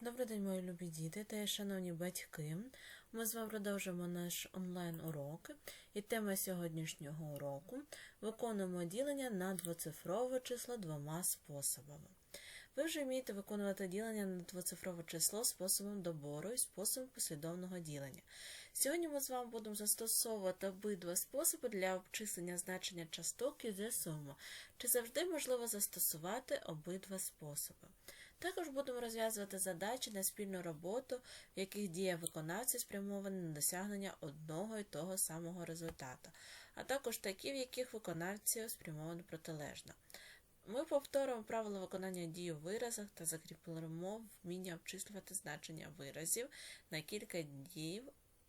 Добрий день, мої любі діти та шановні батьки. Ми з вами продовжуємо наш онлайн-урок. І тема сьогоднішнього уроку виконуємо ділення на двоцифрове число двома способами. Ви вже вмієте виконувати ділення на двоцифрове число способом добору і способом послідовного ділення. Сьогодні ми з вами будемо застосовувати обидва способи для обчислення значення часток і з'ясуємо, чи завжди можливо застосувати обидва способи. Також будемо розв'язувати задачі на спільну роботу, в яких дія виконавця спрямована на досягнення одного і того самого результату, а також такі, в яких виконавці спрямовано протилежно. Ми повторимо правила виконання дій у виразах та закріпимо вміння обчислювати значення виразів на кілька дій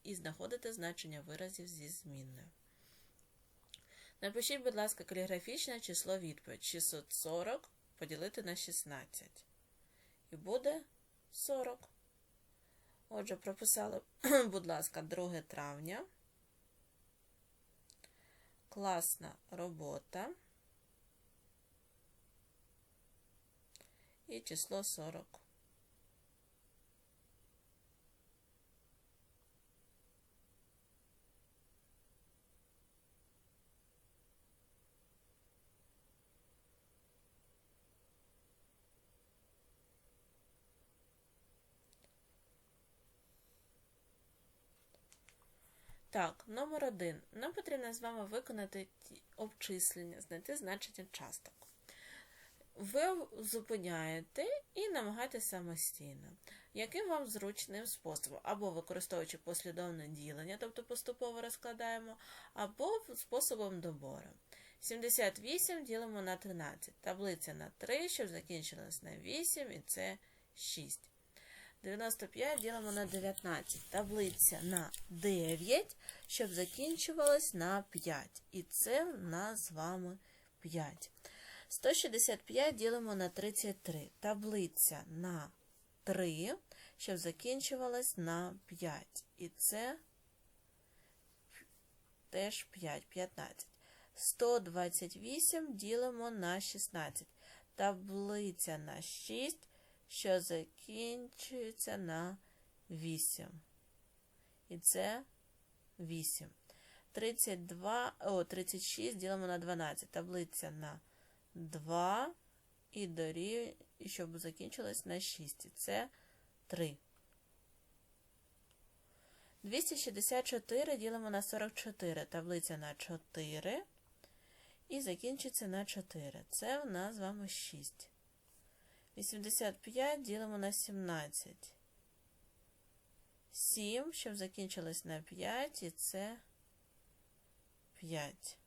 і знаходити значення виразів зі змінною. Напишіть, будь ласка, каліграфічне число відповідь 640 поділити на 16. І буде 40. Отже, прописали, будь ласка, 2 травня. Класна робота. І число 40. Так, номер один. Нам потрібно з вами виконати обчислення, знайти значення часток. Ви зупиняєте і намагаєтесь самостійно. Яким вам зручним способом? Або використовуючи послідовне ділення, тобто поступово розкладаємо, або способом добору. 78 ділимо на 13. Таблиця на 3, щоб закінчилась на 8, і це 6. 95 ділимо на 19. Таблиця на 9, щоб закінчувалась на 5. І це в нас з вами 5. 165 ділимо на 33. Таблиця на 3, щоб закінчувалась на 5. І це теж 5, 15. 128 ділимо на 16. Таблиця на 6, що закінчується на 8. І це 8. 32, о, 36 ділимо на 12. Таблиця на 2 і дорівнює, щоб закінчилось на 6. Це 3. 264 ділимо на 44. Таблиця на 4. І закінчиться на 4. Це в нас з вами 6. 85 ділимо на 17. 7, щоб закінчилось на 5, і це 5.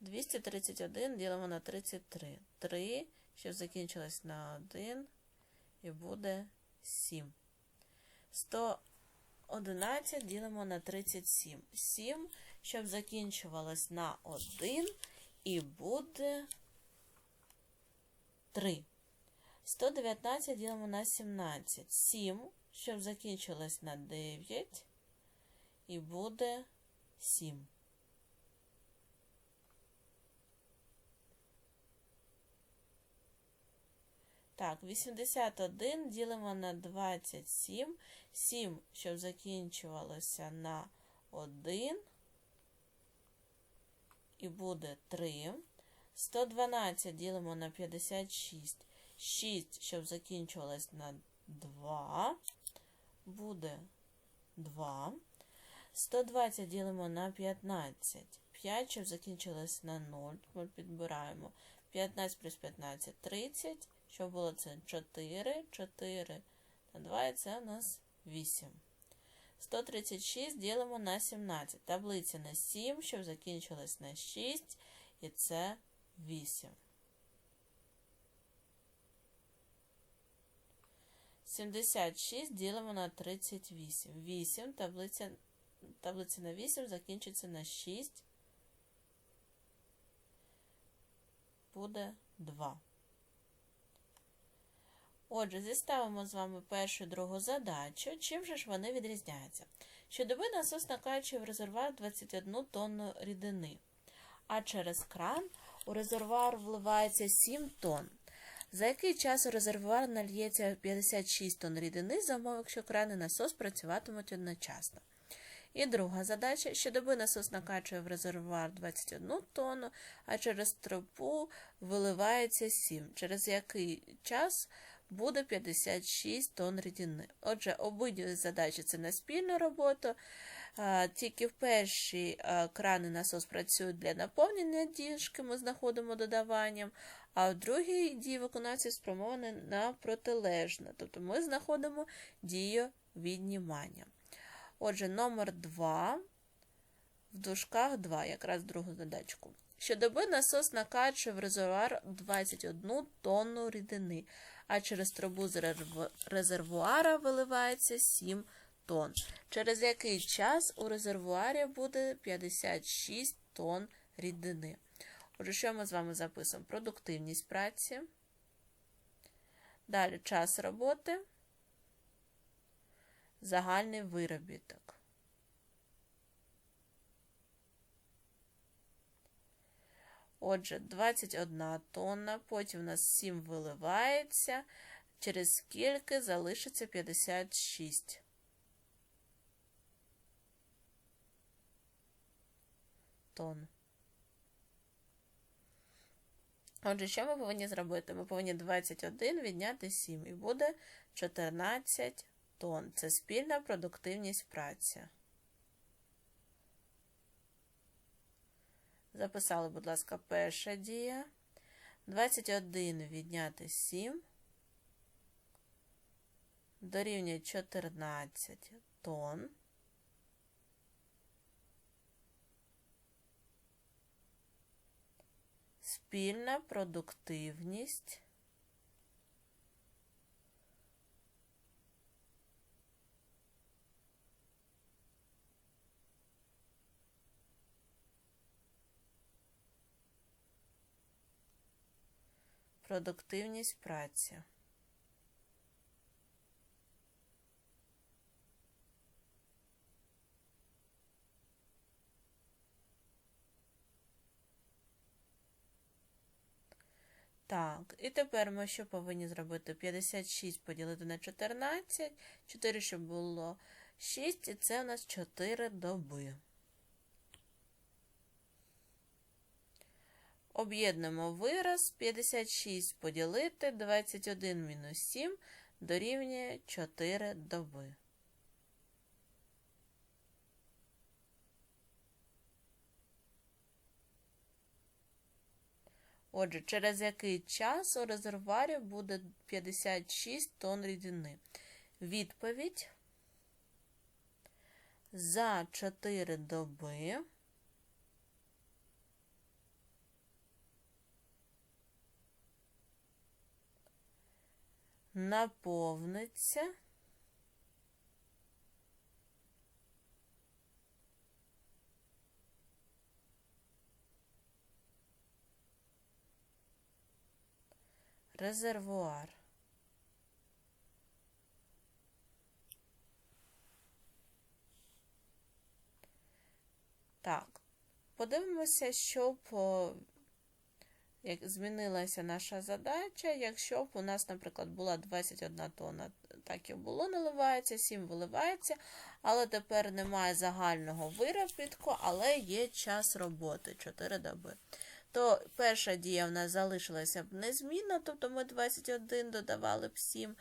231 ділимо на 33. 3, щоб закінчилось на 1, і буде 7. 111 ділимо на 37. 7, щоб закінчувалось на 1, і буде 3. 119 ділимо на 17. 7, щоб закінчилось на 9, і буде 7. Так, 81 ділимо на 27. 7, щоб закінчувалося на 1. І буде 3. 112 ділимо на 56. 6, щоб закінчувалось на 2. Буде 2. 120 ділимо на 15. 5, щоб закінчилось на 0. Ми підбираємо 15 плюс 15 30. Що було це 4, 4 на 2, і це у нас 8. 136 ділимо на 17. Таблиця на 7, щоб закінчилось на 6, і це 8. 76 ділимо на 38. 8, таблиця, таблиця на 8 закінчиться на 6, буде 2. Отже, зіставимо з вами першу і другу задачу. Чим же ж вони відрізняються? Щодоби насос накачує в резервуар 21 тонну рідини, а через кран у резервуар вливається 7 тонн. За який час у резервуар нальється 56 тонн рідини за умови, якщо крани насос працюватимуть одночасно? І друга задача. Щодоби насос накачує в резервуар 21 тонну, а через трубу виливається 7. Через який час буде 56 тонн рідини? Отже, обидві задачі це на спільну роботу. Тільки в першій крани насос працюють для наповнення діжки, ми знаходимо додаванням, а в другій дії виконавці спрямовані на протилежне, тобто ми знаходимо дію віднімання. Отже, номер 2 в дужках 2, якраз другу задачку. Щодоби насос накачує в резервуар 21 тонну рідини, а через трубу з резервуара виливається 7 тонн. Через який час у резервуарі буде 56 тонн рідини. Отже, що ми з вами записуємо? Продуктивність праці. Далі час роботи. Загальний виробіток. Отже, 21 тонна, потім у нас 7 виливається, через скільки залишиться 56. Тонн. Отже, що ми повинні зробити? Ми повинні 21 відняти 7 і буде 14 тонн. Це спільна продуктивність праці. Записали, будь ласка, перша дія. 21 відняти 7. Дорівнює 14 тонн. Спільна продуктивність Продуктивність праці. Так, і тепер ми що повинні зробити? 56 поділити на 14, 4, щоб було 6, і це у нас 4 доби. Об'єднуємо вираз 56 поділити 21 мінус 7 дорівнює 4 доби. Отже, через який час у резервуарі буде 56 тонн рідини? Відповідь за 4 доби. наповниться резервуар. Так, подивимося, що як змінилася наша задача, якщо б у нас, наприклад, була 21 тонна, так і було, наливається, 7 виливається, але тепер немає загального виробітку, але є час роботи 4 доби. То перша дія в нас залишилася б незмінна, тобто ми 21 додавали б 7.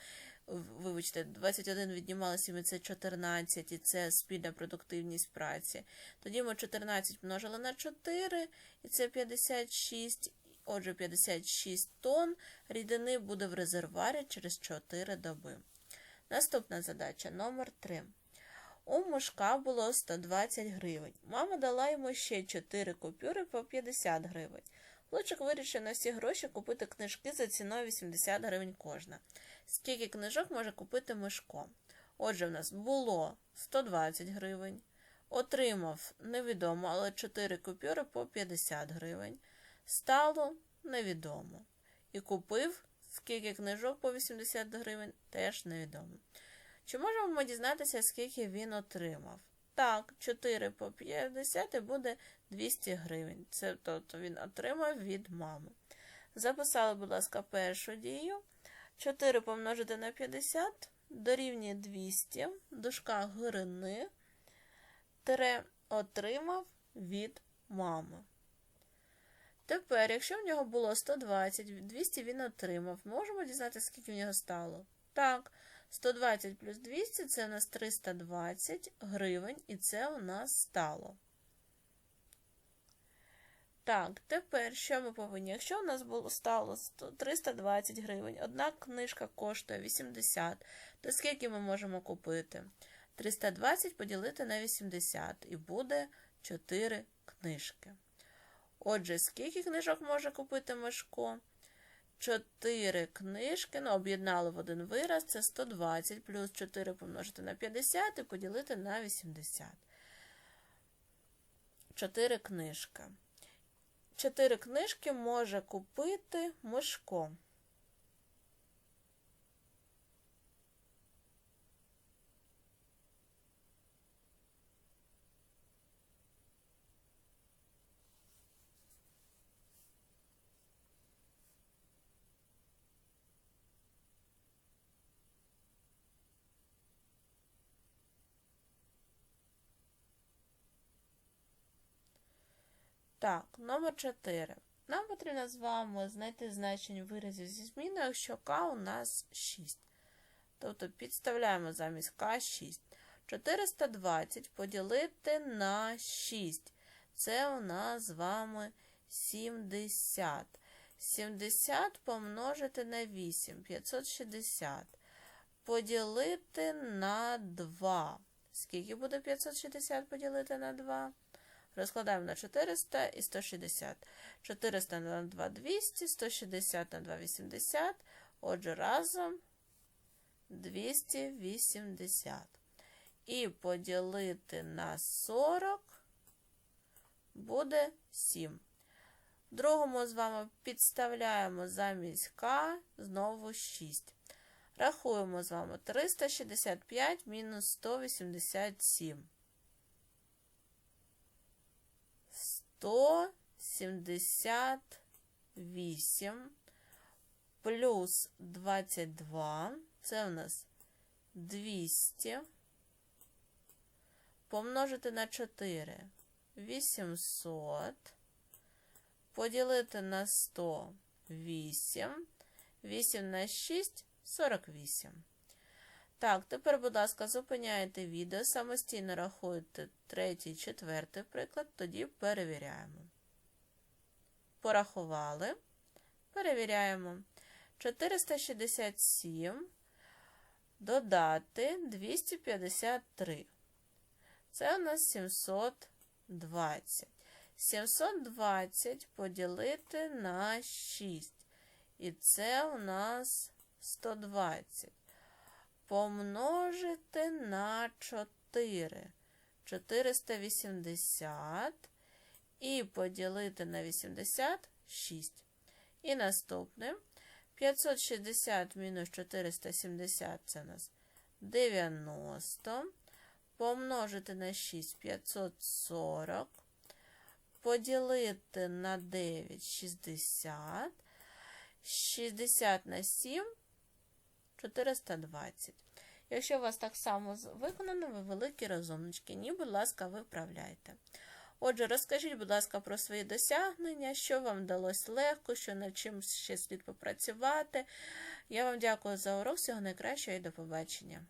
Вибачте, 21 віднімали 7, і це 14, і це спільна продуктивність праці. Тоді ми 14 множили на 4, і це 56, Отже, 56 тонн рідини буде в резервуарі через 4 доби. Наступна задача номер 3 У мушка було 120 гривень. Мама дала йому ще 4 купюри по 50 гривень. Хлопчик вирішив на всі гроші купити книжки за ціною 80 гривень кожна. Скільки книжок може купити Мишко? Отже, в нас було 120 гривень. Отримав невідомо, але 4 купюри по 50 гривень стало невідомо. І купив, скільки книжок по 80 гривень, теж невідомо. Чи можемо ми дізнатися, скільки він отримав? Так, 4 по 50 буде 200 гривень. Це тобто він отримав від мами. Записали, будь ласка, першу дію. 4 помножити на 50 дорівнює 200, в дужках грини, тире отримав від мами. Тепер, якщо в нього було 120, 200 він отримав. Можемо дізнатися, скільки в нього стало? Так, 120 плюс 200 це у нас 320 гривень, і це у нас стало. Так, тепер що ми повинні? Якщо у нас було стало 320 гривень, одна книжка коштує 80, то скільки ми можемо купити? 320 поділити на 80 і буде 4 книжки. Отже, скільки книжок може купити Мишко? 4 книжки, ну, об'єднали в один вираз, це 120 плюс 4 помножити на 50 і поділити на 80. 4 книжки. 4 книжки може купити Мишко. Так, номер 4. Нам потрібно з вами знайти значення виразів зі зміною, якщо К у нас 6. Тобто підставляємо замість К 6. 420 поділити на 6. Це у нас з вами 70. 70 помножити на 8, 560. Поділити на 2. Скільки буде 560 поділити на 2? Розкладаємо на 400 і 160. 400 на 2 200, 160 на 2 80. Отже, разом 280. І поділити на 40 буде 7. В другому з вами підставляємо замість К знову 6. Рахуємо з вами 365 мінус 187. 178 плюс 22, це у нас 200, помножити на 4 800, поділити на 100 8, 8 на 6 48. Так, тепер, будь ласка, зупиняйте відео, самостійно рахуйте третій, четвертий приклад, тоді перевіряємо. Порахували. Перевіряємо. 467 додати 253. Це у нас 720. 720 поділити на 6. І це у нас 120 помножити на 4. 480 і поділити на 86. І наступне 560 мінус 470 це у нас 90. Помножити на 6 540. Поділити на 9 60. 60 на 7 420. Якщо у вас так само виконано, ви великі розумнички, ні, будь ласка, виправляйте. Отже, розкажіть, будь ласка, про свої досягнення, що вам вдалося легко, що над чим ще слід попрацювати. Я вам дякую за урок. Всього найкращого і до побачення.